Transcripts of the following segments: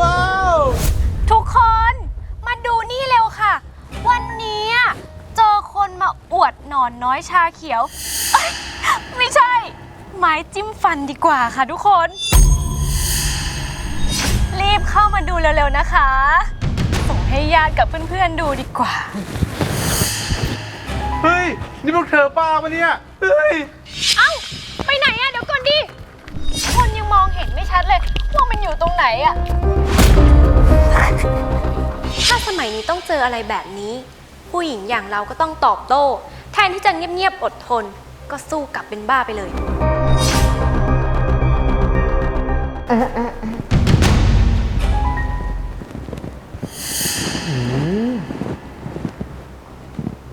ว้าว ทุกคนมาดูนี่เร็วค่ะ วันนี้อะเจอคนมาอวดหนอนน้อยชาเขียวเอ้ยไม่ใช่ ไม้จิ้มฟันดีกว่าค่ะทุกคน รีบเข้ามาดูเร็วๆนะคะ ส่งให้ญาติกับเพื่อนๆดูดีกว่า เฮ้ย นี่พวกเธอป้าปะเนี่ย เฮ้ยเอ้า ไปไหนอะเดี๋ยวก่อนดิ คนยังมองเห็นไม่ชัดเลยว่ามันอยู่ตรงไหนอะถ้าสมัยนี้ต้องเจออะไรแบบนี้ ผู้หญิงอย่างเราก็ต้องตอบโต้ แทนที่จะเงียบๆอดทน ก็สู้กลับเป็นบ้าไปเลย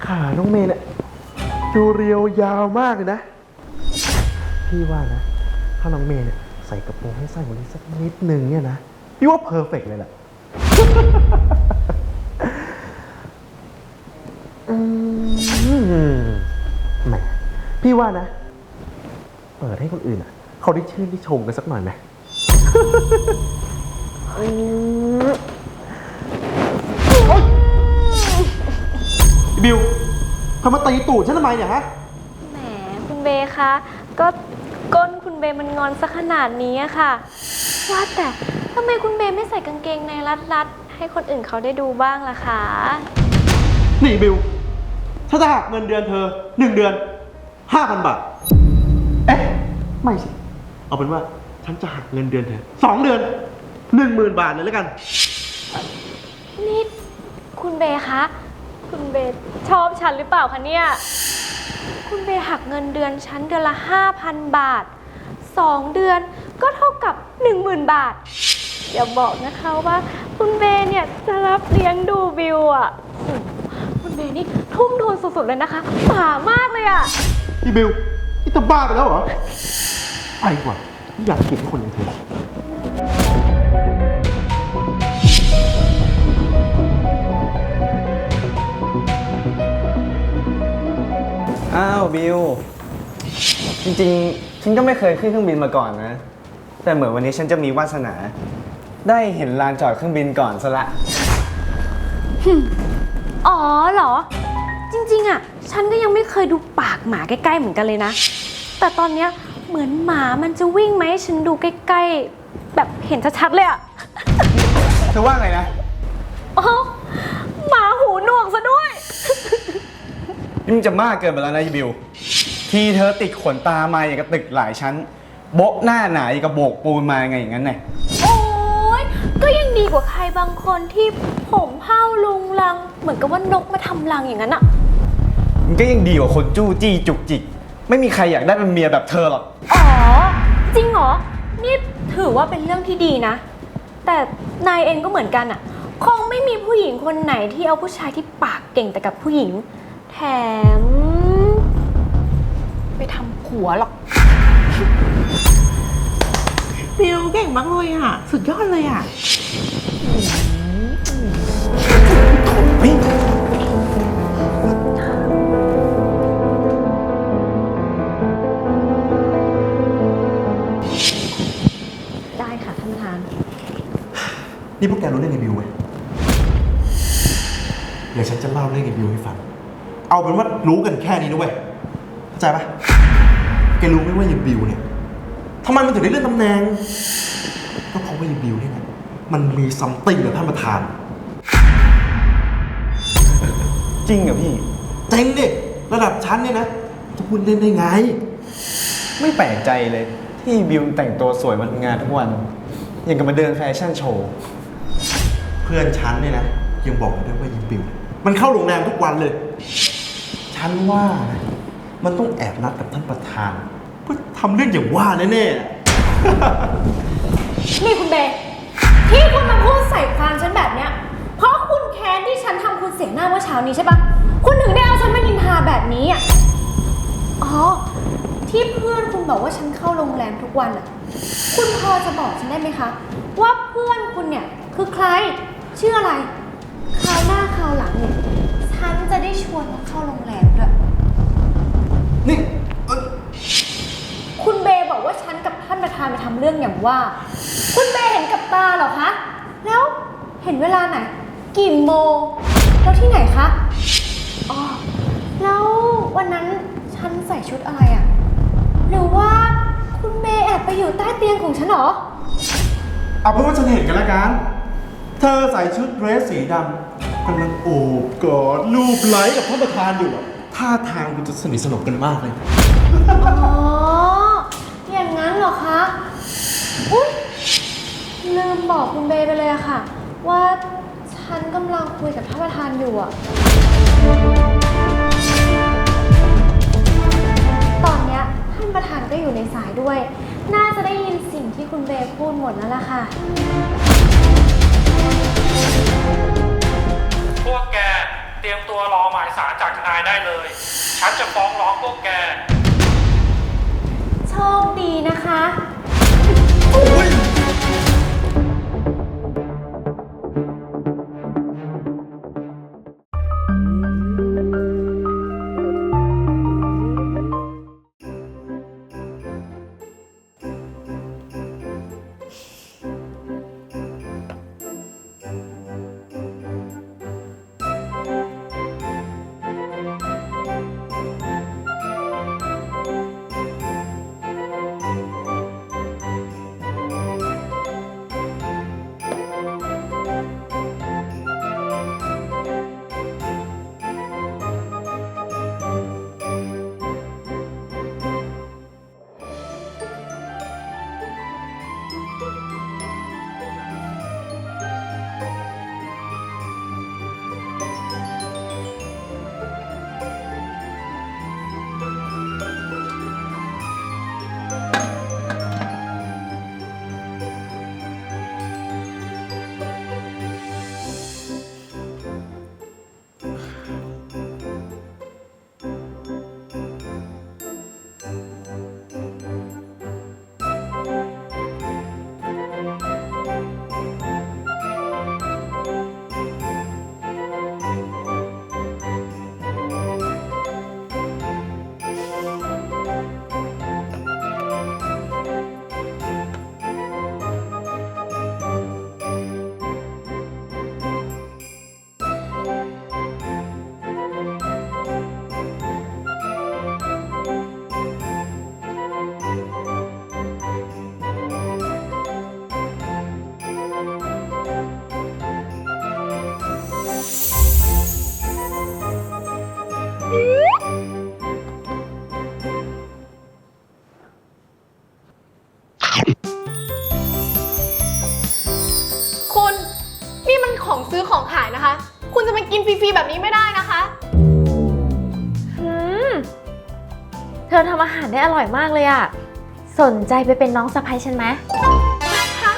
ขาน้องเมย์เนี่ยดูเรียวยาวมากเลยนะ พี่ว่านะ ถ้าน้องเมย์เนี่ยใส่กระโปรงให้สั้นกว่านี้สักนิดนึงเนี่ยนะ พี่ว่าเพอร์เฟกเลยแหละ อืมแหมพี่ว่านะ เปิดให้คนอื่นอะ เขาได้ชื่นได้ชมกันสักหน่อยไหมอืมโอ๊ยบิวทำไมาตีตูดฉันทำไมเนี่ยฮะ แหมคุณเบย์คะก็ ก้นคุณเบย์มันงอนซะขนาดนี้อะค่ะ ว่าแต่ทำไมคุณเบย์ไม่ใส่กางเกงในรัดๆ ให้คนอื่นเขาได้ดูบ้างล่ะคะ นี่บิว ถ้าจะหักเงินเดือนเธอหนึ่งเดือนห้าพันบาท เอ๊ะ ไม่สิ เอาเป็นว่าฉันจะหักเงินเดือนเธอสองเดือนหนึ่งหมื่นบาทเลยแล้วกัน นี่คุณเบย์คะ คุณเบย์ชอบฉันหรือเปล่าคะเนี่ย คุณเบย์หักเงินเดือนฉันเดือนละ 5,000 บาท 2 เดือนก็เท่ากับ 10,000 บาท อย่าบอกนะคะว่า คุณเบย์เนี่ยจะรับเลี้ยงดูบิวอะโอ้โหคุณเบย์นี่ทุ่มทุนสุดๆเลยนะคะป่ามากเลยอะ พี่บิวนี่จะบ้าไปแล้วเหรอไปดีกว่าไม่อยากเกลียดคนอย่างเธอ อ้าวบิว จริงๆ ฉันก็ไม่เคยขึ้นเครื่องบินมาก่อนนะ แต่เหมือนวันนี้ฉันจะมีวาสนา ได้เห็นลานจอดเครื่องบินก่อนซะละ อ๋อเหรอ จริงๆอะ ฉันก็ยังไม่เคยดูปากหมาใกล้ๆเหมือนกันเลยนะ แต่ตอนเนี้ยเหมือนหมามันจะวิ่งมาให้ฉันดูใกล้ๆ แบบเห็นชัดๆเลยอะเธอว่าไงนะ อ๋อหมาหูหนวกซะด้วย นี่มันจะมากเกินไปแล้วนะยายบิว ทีเธอติดขนตามาอย่างกับตึกหลายชั้น โบะหน้าหนาอย่างกับโบกปูนมาไงอย่างนั้นไงโอ้ยก็ยังดีกว่าใครบางคนที่ผมเผ้าลุงลัง เหมือนกับว่านกมาทำรังอย่างนั้นอะมันก็ยังดีกว่าคนจู้จี้จุกจิก ไม่มีใครอยากได้เป็นเมียแบบเธอหรอก อ๋อ จริงเหรอ นี่ถือว่าเป็นเรื่องที่ดีนะ แต่นายเองก็เหมือนกันอะคงไม่มีผู้หญิงคนไหนที่เอาผู้ชายที่ปากเก่งแต่กับผู้หญิง แถม ไปทำผัวหรอก บิวเก่งมากเลยอะ สุดยอดเลยอะ ได้ค่ะท่านประธาน นี่พวกแกรู้เรื่องไอ้บิวไหมเดี๋ยวฉันจะเล่าเรื่องไอ้บิวให้ฟัง เอาเป็นว่ารู้กันแค่นี้นะเว้ยเข้าใจปะแกรู้ไหมว่าไอ้บิวเนี่ยทำไมมันถึงได้เลื่อนตำแหน่งก็เพราะว่าไอ้บิวเนี่ยนะมันมีซัมติงกับท่านประธาน จริงเหรอพี่ เจ๋งดิระดับชั้นเนี่ยนะจะพูดเล่นได้ไง ไม่แปลกใจเลย ที่บิวแต่งตัวสวยมาทำงานทุกวันอย่างกับมาเดินแฟชั่นโชว์ เพื่อนฉันเนี่ยนะยังบอกเลยด้วยว่ายิงบิว มันเข้าโรงแรมทุกวันเลย ฉันว่านะมันต้องแอบนัดกับท่านประธาน เพื่อทำเรื่องอย่างว่าแน่ๆนี่คุณเบย์ที่คุณมาพูดใส่ความฉันแบบเนี้ย เพราะคุณแค้นที่ฉันทำคุณเสียหน้าเมื่อเช้านี้ใช่ปะคุณถึงได้เอาฉันมานินทาแบบนี้อะ อ๋อ ที่เพื่อนคุณบอกว่าฉันเข้าโรงแรมทุกวันอะ คุณพอจะบอกฉันได้ไหมคะ ว่าเพื่อนคุณเนี่ยคือใคร ชื่ออะไร คราวหน้าคราวหลังเนี่ย จะได้ชวนมาเข้าโรงแรมด้วย นี่เอ้ยคุณเบย์บอกว่ารื่องอย่างว่า คุณเบย์เห็นกับตาเหรอคะ แล้วเห็นเวลาไหน กี่โมง แล้วที่ไหนคะ อ๋อ แล้ววันนั้นฉันใส่ชุดอะไรอะหรือว่าคุณเมย์แอบไปอยู่ใต้เตียงของฉันเหรอ เอาเป็นว่าฉันเห็นกันละกัน เธอใส่ชุดเดรสสีดำ กำลังโอบกอดรูปไล้กับท่านประธานอยู่อะท่าทางมันจะสนิทสนมกันมากเลย อ๋อ อย่างนั้นเหรอคะ อุ๊ย ลืมบอกคุณเบย์ไปเลยอะค่ะ ว่าฉันกำลังคุยกับท่านประธานอยู่อะตอนเนี้ยท่านประธานก็อยู่ในสายด้วย น่าจะได้ยินสิ่งที่คุณเบย์พูดหมดแล้วล่ะค่ะ ได้เลย ฉันจะฟ้องร้องพวกแก ของซื้อของขายนะคะ คุณจะมากินฟรีๆแบบนี้ไม่ได้นะคะอืม เธอทำอาหารได้อร่อยมากเลยอะสนใจไปเป็นน้องสะพ้ยฉันไหม คะ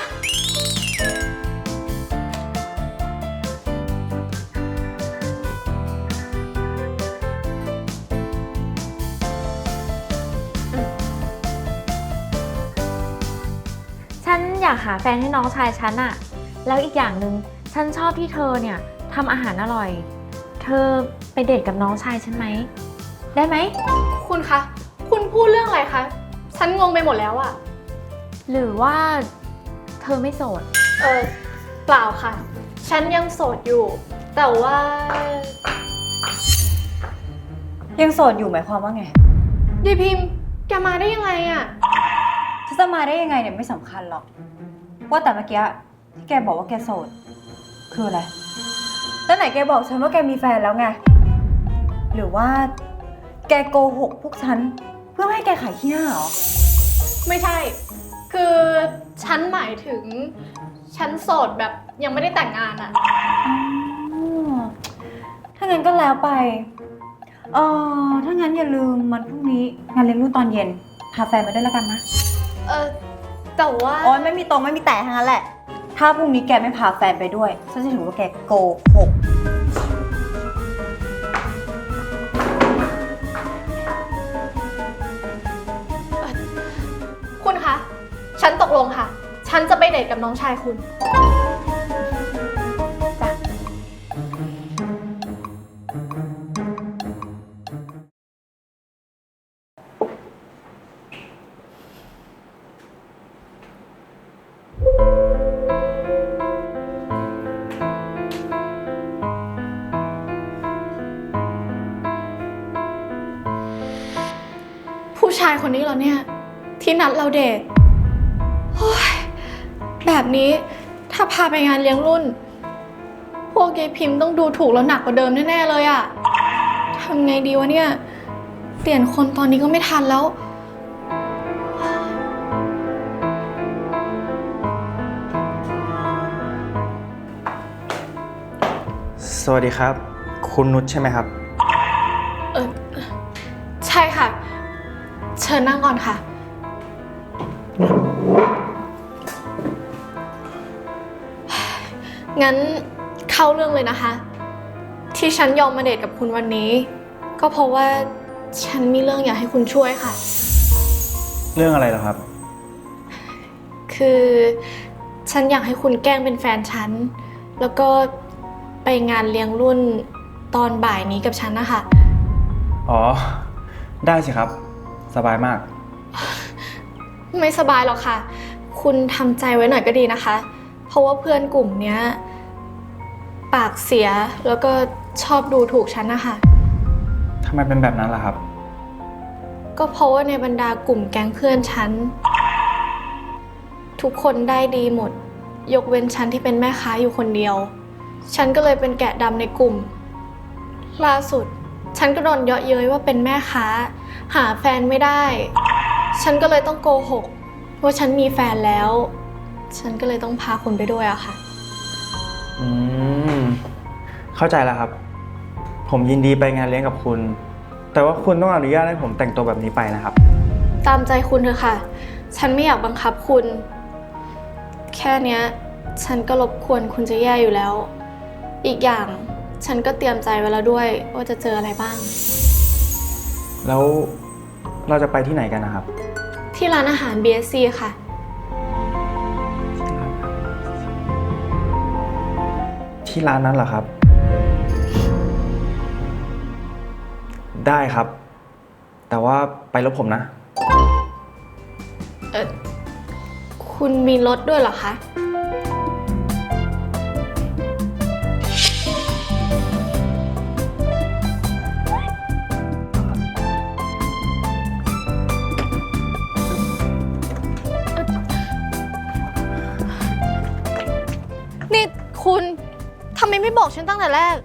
ฉันอยากหาแฟนให้น้องชายฉันอะแล้วอีกอย่างหนึ่ง ฉันชอบที่เธอเนี่ยทำอาหารอร่อย เธอไปเดทกับน้องชายฉันไหม ได้ไหม คุณคะ คุณพูดเรื่องอะไรคะ ฉันงงไปหมดแล้วอะหรือว่าเธอไม่โสด เออเปล่าค่ะ ฉันยังโสดอยู่ แต่ว่า ยังโสดอยู่หมายความว่าไงยายพิมพ์แกมาได้ยังไงอะถ้าจะมาได้ยังไงเนี่ยไม่สำคัญหรอก ว่าแต่เมื่อกี้ที่แกบอกว่าแกโสด คืออะไร แล้วไหนแกบอกฉันว่าแกมีแฟนแล้วไง หรือว่า แกโกหกพวกฉัน เพื่อไม่ให้แกขายขี้หน้าเหรอ ไม่ใช่ คือฉันหมายถึง ฉันโสดแบบยังไม่ได้แต่งงานอะอ๋อถ้างั้นก็แล้วไป เออถ้างั้นอย่าลืมมันพรุ่งนี้งานเลี้ยงลูกตอนเย็น พาแฟนมาด้วยแล้วกันนะ เออแต่ว่า โอ้ยไม่มีตรงไม่มีแต่ทั้งนั้นแหละ ถ้าพรุ่งนี้แกไม่พาแฟนไปด้วย ฉันจะถือว่าแกโกหก คุณคะ ฉันตกลงค่ะ ฉันจะไปเดทกับน้องชายคุณ ที่นัดเราเดทโอ้ยแบบนี้ถ้าพาไปงานเลี้ยงรุ่น พวกยายพิมพ์ต้องดูถูกเราหนักกว่าเดิมแน่ๆเลยอะทำไงดีวะเนี่ย เปลี่ยนคนตอนนี้ก็ไม่ทันแล้ว สวัสดีครับ คุณนุชใช่ไหมครับ เออใช่ค่ะ เชิญนั่งก่อนค่ะ งั้นเข้าเรื่องเลยนะคะ ที่ฉันยอมมาเดทกับคุณวันนี้ ก็เพราะว่าฉันมีเรื่องอยากให้คุณช่วยค่ะ เรื่องอะไรเหรอครับ คือฉันอยากให้คุณแกล้งเป็นแฟนฉัน แล้วก็ไปงานเลี้ยงรุ่นตอนบ่ายนี้กับฉันนะคะ อ๋อ ได้สิครับ สบายมาก ไม่สบายหรอกค่ะ คุณทำใจไว้หน่อยก็ดีนะคะ เพราะว่าเพื่อนกลุ่มเนี้ย ปากเสียแล้วก็ชอบดูถูกฉันนะคะ ทำไมเป็นแบบนั้นล่ะครับ ก็เพราะว่าในบรรดากลุ่มแก๊งเพื่อนฉัน ทุกคนได้ดีหมด ยกเว้นฉันที่เป็นแม่ค้าอยู่คนเดียว ฉันก็เลยเป็นแกะดำในกลุ่ม ล่าสุด ฉันก็โดนเยาะเย้ยว่าเป็นแม่ค้า หาแฟนไม่ได้ ฉันก็เลยต้องโกหกว่าฉันมีแฟนแล้ว ฉันก็เลยต้องพาคุณไปด้วยอะค่ะ อืม เข้าใจแล้วครับ ผมยินดีไปงานเลี้ยงกับคุณ แต่ว่าคุณต้องอนุญาตให้ผมแต่งตัวแบบนี้ไปนะครับ ตามใจคุณเถอะค่ะ ฉันไม่อยากบังคับคุณ แค่เนี้ย ฉันก็รบกวนคุณจะแย่อยู่แล้ว อีกอย่างฉันก็เตรียมใจไว้แล้วด้วยว่าจะเจออะไรบ้าง แล้วเราจะไปที่ไหนกันนะครับ ที่ร้านอาหาร BSC ค่ะ ที่ร้านนั้นเหรอครับ ได้ครับ แต่ว่าไปรถผมนะเออคุณมีรถด้วยเหรอคะ คุณทำไมไม่บอกฉันตั้งแต่แรก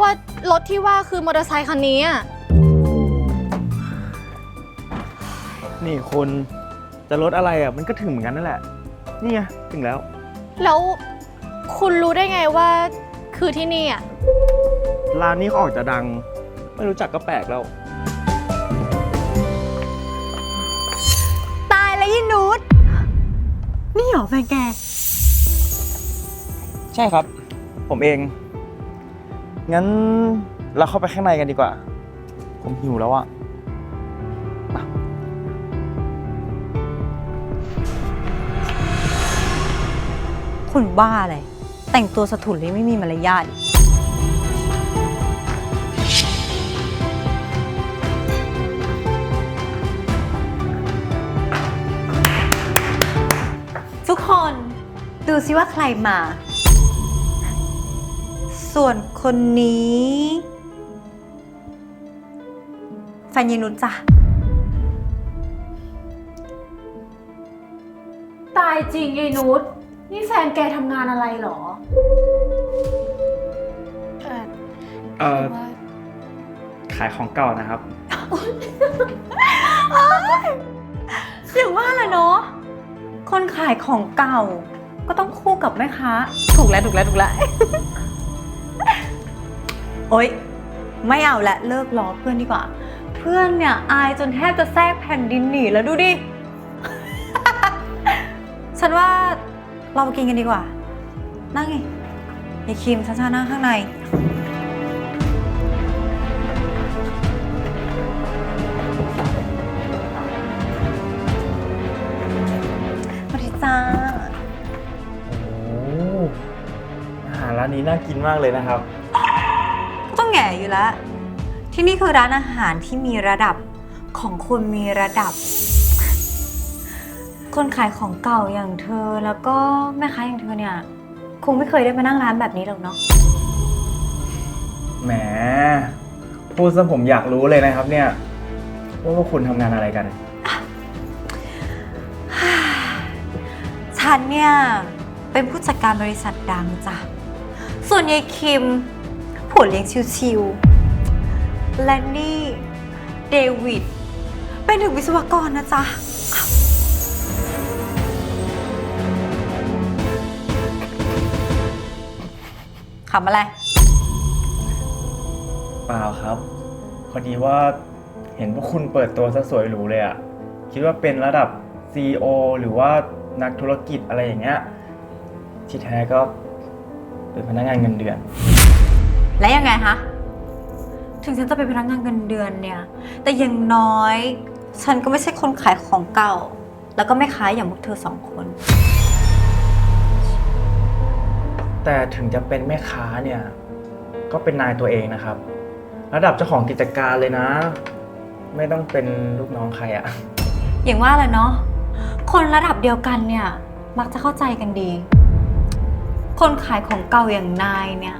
ว่ารถที่ว่าคือมอเตอร์ไซคันนี้อะนี่คุณจะรถอะไรอะ มันก็ถึงเหมือนกันนั่นแหละ นี่ไงถึงแล้ว แล้วคุณรู้ได้ไงว่าคือที่นี่อะร้านนี้เขาออกจะดัง ไม่รู้จักก็แปลกแล้ว ตายแล้วยินูดนี่เหรอแฟนแก ใช่ครับ ผมเอง งั้นเราเข้าไปข้างในกันดีกว่า ผมหิวแล้วอะคุณบ้าอะไร แต่งตัวสะทุนเลยไม่มีมารยาทอีกทุกคนดูซิว่าใครมา ส่วนคนนี้แฟนยินุชจ้ะ ตายจริงไอ้นุชนี่แฟนแกทำงานอะไรเหรอ เออเอ่อว่าขายของเก่านะครับอย่างว่าแหละเนาะ คนขายของเก่า ก็ต้องคู่กับแม่ค้า ถูกแล้วถูกแล้วถูกแล้ว โอ๊ย ไม่เอาละเลิกล้อเพื่อนดีกว่า เพื่อนเนี่ยอายจนแทบจะแทรกแผ่นดินหนีแล้วดูดิ ฉันว่าเราไปกินกันดีกว่า นั่งไงยายคิมฉันจะนั่งข้างในสวัสดีจ้าโอ้อาหารร้านนี้น่ากินมากเลยนะครับ อยู่แล้ว ที่นี่คือร้านอาหารที่มีระดับของคนมีระดับ คนขายของเก่าอย่างเธอแล้วก็แม่ค้าอย่างเธอเนี่ย คงไม่เคยได้มานั่งร้านแบบนี้หรอกเนาะแหมพูดซะผมอยากรู้เลยนะครับเนี่ยว่าคุณทำงานอะไรกัน ฉันเนี่ย เป็นผู้จัดการบริษัทดังจ้ะ ส่วนยายคิม ผัวเลี้ยงชิวๆ และนี่เดวิด เป็นถึงวิศวกรนะจ๊ะ ขำอะไร เปล่าครับพอดีว่าเห็นพวกคุณเปิดตัวซะสวยหรูเลยอะคิดว่าเป็นระดับ CEO หรือว่านักธุรกิจอะไรอย่างเงี้ยที่แท้ก็เป็นพนักงานเงินเดือน และยังไงฮะถึงฉันจะเป็นพนักงานเงินเดือนเนี่ย แต่อยังน้อย ฉันก็ไม่ใช่คนขายของเก่า แล้วก็ไม่ขายอย่างพวกเธอสองคน แต่ถึงจะเป็นแม่ค้าเนี่ย ก็เป็นนายตัวเองนะครับ ระดับเจ้าของกิจการเลยนะ ไม่ต้องเป็นลูกน้องใครอะอย่างว่าแหละเนาะ คนระดับเดียวกันเนี่ย มักจะเข้าใจกันดี คนขายของเก่าอย่างนายเนี่ย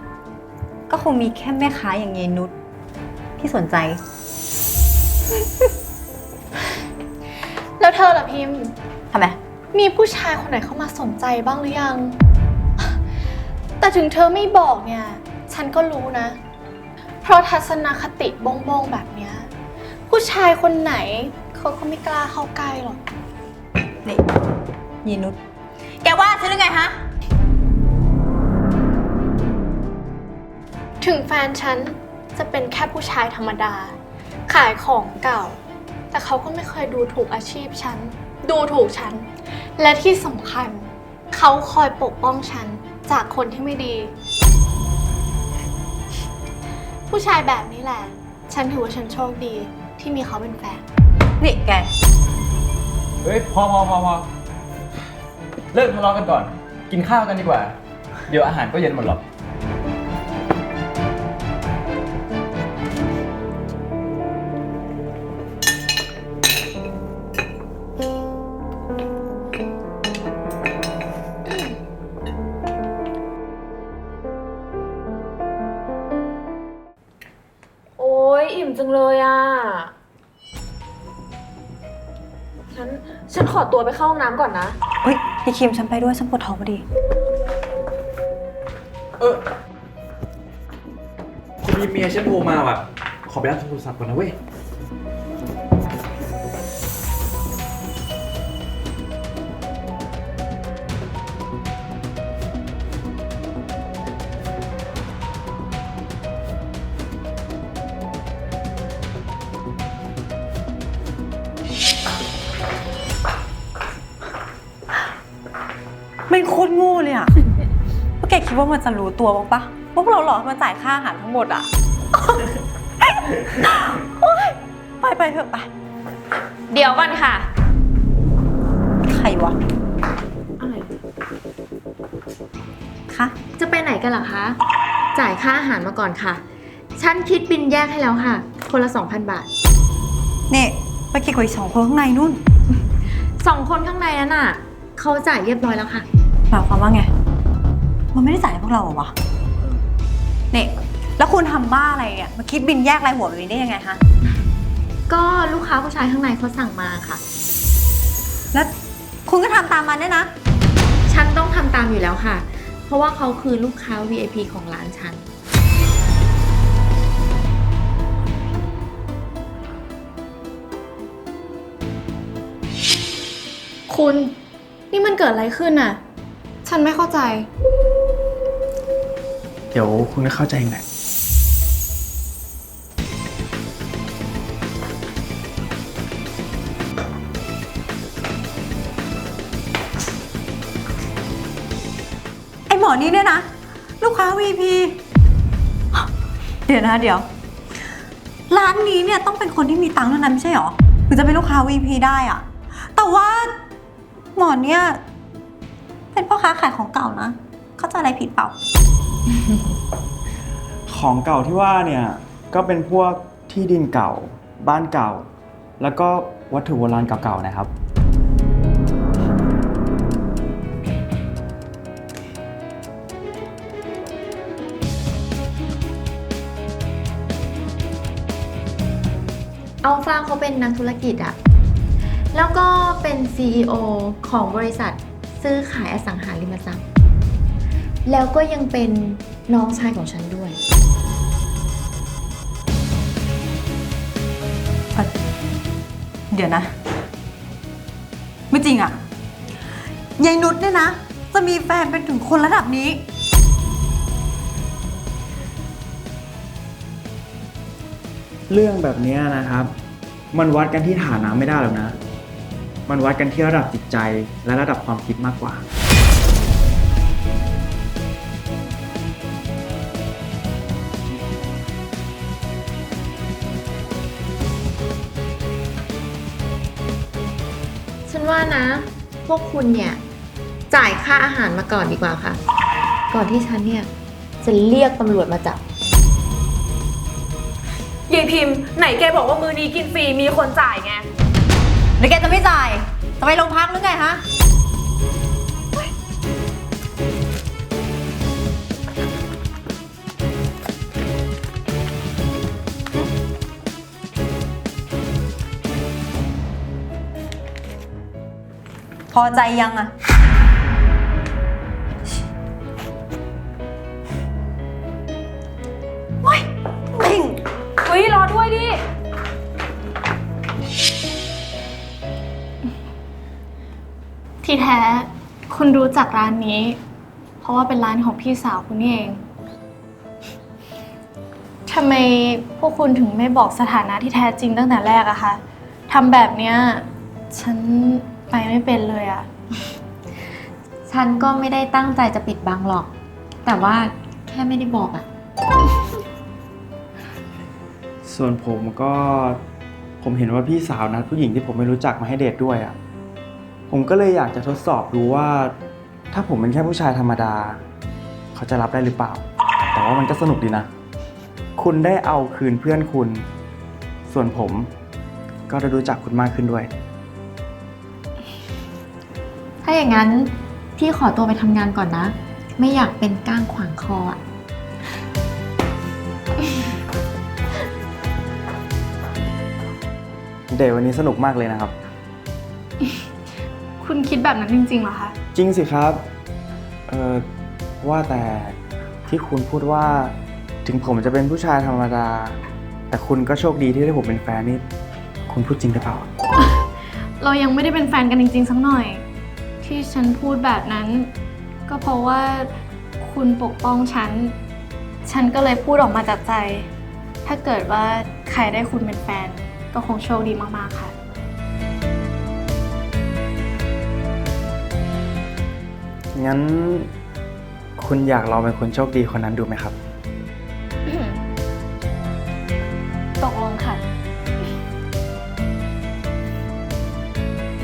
ก็คงมีแค่แม่ค้าอย่างเยนุชที่สนใจ แล้วเธอล่ะพิมพ์ ทำไม มีผู้ชายคนไหนเข้ามาสนใจบ้างหรือยัง แต่ถึงเธอไม่บอกเนี่ย ฉันก็รู้นะ เพราะทัศนคติบงบงๆแบบเนี้ย ผู้ชายคนไหนเขาก็ไม่กล้าเข้าใกล้หรอก นี่เยนุชแกว่าฉันหรือไงฮะ ถึงแฟนฉันจะเป็นแค่ผู้ชายธรรมดา ขายของเก่า แต่เขาก็ไม่เคยดูถูกอาชีพฉัน ดูถูกฉัน และที่สำคัญ เขาคอยปกป้องฉันจากคนที่ไม่ดี ผู้ชายแบบนี้แหละ ฉันถือว่าฉันโชคดีที่มีเขาเป็นแฟน นี่แก เฮ้ยพอพอพอพอเลิกทะเลาะกันก่อน กินข้าวกันดีกว่า เดี๋ยวอาหารก็เย็นหมดหรอก อ้ยอิ่มจังเลยอะ ฉัน ฉันขอตัวไปเข้าห้องน้ำก่อนนะ เฮ้ยยายคิมฉันไปด้วยฉันปวดท้องพอดี เออพอดีเมียฉันโทรมาว่ะ ขอไปรับโทรศัพท์ก่อนนะเว้ย มันจะรู้ตัวบ้างปะว่าพวกเราหลอกให้มันจ่ายค่าอาหารทั้งหมดอะ โอ๊ยไปไปเถอะไป เดี๋ยวก่อนค่ะ ใครวะอะไรคะจะไปไหนกันเหรอคะ จ่ายค่าอาหารมาก่อนค่ะ ฉันคิดบินแยกให้แล้วค่ะ คนละ 2,000 บาท เนี่ยไปเก็บกับอีกสองคนข้างในนู่น สองคนข้างในนั้นน่ะ เขาจ่ายเรียบร้อยแล้วค่ะ หมายความว่าไง มันไม่ได้จ่ายให้พวกเราเหรอวะเนี่ยแล้วคุณทำบ้าอะไรเนี่ย มาคิดบินแยกรายหัวแบบนี้ได้ยังไงฮะก็ลูกค้าผู้ชายข้างในเขาสั่งมาค่ะ แล้วคุณก็ทำตามมันด้วยนะ ฉันต้องทำตามอยู่แล้วค่ะ เพราะว่าเขาคือลูกค้า VIP ของร้านฉัน คุณนี่มันเกิดอะไรขึ้นน่ะ ฉันไม่เข้าใจเดี๋ยวคุณก็เข้าใจเองแหละไอหมอนี่เนี่ยนะ ลูกค้า VP เดี๋ยวนะเดี๋ยว ร้านนี้เนี่ยต้องเป็นคนที่มีตังค์เท่านั้นไม่ใช่หรอถึงจะเป็นลูกค้า VP ได้อะแต่ว่าหมอเนี่ยเป็นพ่อค้าขายของเก่านะ เข้าใจอะไรผิดเปล่า ของเก่าที่ว่าเนี่ยก็เป็นพวกที่ดินเก่า บ้านเก่า แล้วก็วัตถุโบราณเก่าๆนะครับ อัลฟาเขาเป็นนักธุรกิจอะแล้วก็เป็น CEO ของบริษัทซื้อขายอสังหาริมทรัพย์ แล้วก็ยังเป็นน้องชายของฉันด้วยเดี๋ยวนะ ไม่จริงอะยายนุชเนี่ยนะ จะมีแฟนเป็นถึงคนระดับนี้ เรื่องแบบเนี้ยนะครับ มันวัดกันที่ฐานะไม่ได้หรอกนะ มันวัดกันที่ระดับจิตใจและระดับความคิดมากกว่า นว่านะ พวกคุณเนี่ย จ่ายค่าอาหารมาก่อนดีกว่าค่ะ ก่อนที่ฉันเนี่ย จะเรียกตำรวจมาจับ ยายพิมพ์ไหนแกบอกว่ามือนี้กินฟรีมีคนจ่ายไง หรือแกจะไม่จ่าย จะไปโรงพักหรือไงฮะ พอใจยังอะโอ๊ยเม่งเฮ้ยรอด้วยดิ ที่แท้คุณรู้จักร้านนี้ เพราะว่าเป็นร้านของพี่สาวคุณนี่เองทำไมพวกคุณถึงไม่บอกสถานะที่แท้จริงตั้งแต่แรกอะคะทำแบบเนี้ยฉัน ไปไม่เป็นเลยอะฉันก็ไม่ได้ตั้งใจจะปิดบังหรอก แต่ว่าแค่ไม่ได้บอกอะส่วนผมก็ผมเห็นว่าพี่สาวนัดผู้หญิงที่ผมไม่รู้จักมาให้เดทด้วยอะ่ะผมก็เลยอยากจะทดสอบดูว่า ถ้าผมเป็นแค่ผู้ชายธรรมดา เขาจะรับได้หรือเปล่า แต่ว่ามันก็สนุกดีนะ คุณได้เอาคืนเพื่อนคุณ ส่วนผมก็ได้รู้จักคุณมากขึ้นด้วยถ้า อย่างนั้น พี่ขอตัวไปทำงานก่อนนะ ไม่อยากเป็นก้างขวางคออะเดทวันนี้สนุกมากเลยนะครับ คุณคิดแบบนั้นจริงๆเหรอคะ จริงสิครับ เออว่าแต่ที่คุณพูดว่าถึงผมจะเป็นผู้ชายธรรมดา แต่คุณก็โชคดีที่ได้ผมเป็นแฟนนี่ คุณพูดจริงหรือเปล่า เรายังไม่ได้เป็นแฟนกันจริงๆสักหน่อย ที่ฉันพูดแบบนั้น ก็เพราะว่าคุณปกป้องฉัน ฉันก็เลยพูดออกมาจากใจ ถ้าเกิดว่าใครได้คุณเป็นแฟน ก็คงโชคดีมากๆค่ะ งั้นคุณอยากลองเป็นคนโชคดีคนนั้นดูไหมครับ